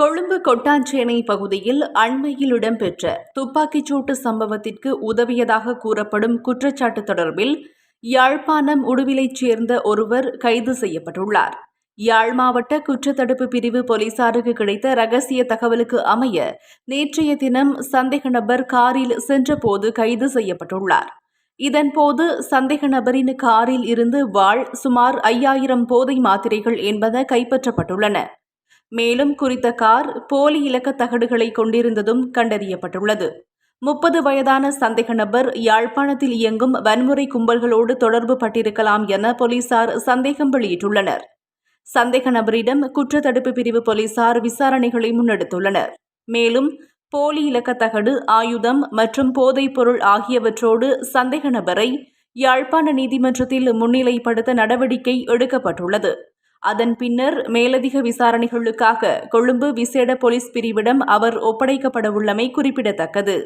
கொழும்பு கொட்டாஞ்சேனை பகுதியில் அண்மையில் இடம்பெற்ற துப்பாக்கிச்சூட்டு சம்பவத்திற்கு உதவியதாக கூறப்படும் குற்றச்சாட்டு தொடர்பில் யாழ்ப்பாணம் உடுவிலைச் சேர்ந்த ஒருவர் கைது செய்யப்பட்டுள்ளார். யாழ் மாவட்ட குற்றத்தடுப்பு பிரிவு போலீசாருக்கு கிடைத்த ரகசிய தகவலுக்கு அமைய நேற்றைய தினம் சந்தேக நபர் காரில் சென்றபோது கைது செய்யப்பட்டுள்ளார். இதன்போது சந்தேக நபரின் காரில் இருந்து வாழ் சுமார் ஐயாயிரம் போதை மாத்திரைகள் என்பன கைப்பற்றப்பட்டுள்ளன. மேலும் குறித்த கார் போலி இலக்க தகடுகளை கொண்டிருந்ததும் கண்டறியப்பட்டுள்ளது. முப்பது வயதான சந்தேக நபர் யாழ்ப்பாணத்தில் இயங்கும் வன்முறை கும்பல்களோடு தொடர்பு பட்டிருக்கலாம் என போலீசார் சந்தேகம் வெளியிட்டுள்ளனர். சந்தேக நபரிடம் குற்றத்தடுப்பு பிரிவு போலீசார் விசாரணைகளை முன்னெடுத்துள்ளனர். மேலும் போலி இலக்க தகடு ஆயுதம் மற்றும் போதைப் பொருள் ஆகியவற்றோடு சந்தேக நபரை யாழ்ப்பாண நீதிமன்றத்தில் முன்னிலைப்படுத்த நடவடிக்கை எடுக்கப்பட்டுள்ளது. அதன் பின்னர் மேலதிக விசாரணைகளுக்காக கொழும்பு விசேட போலீஸ் பிரிவிடம் அவர் ஒப்படைக்கப்படவுள்ளமை குறிப்பிடத்தக்கது.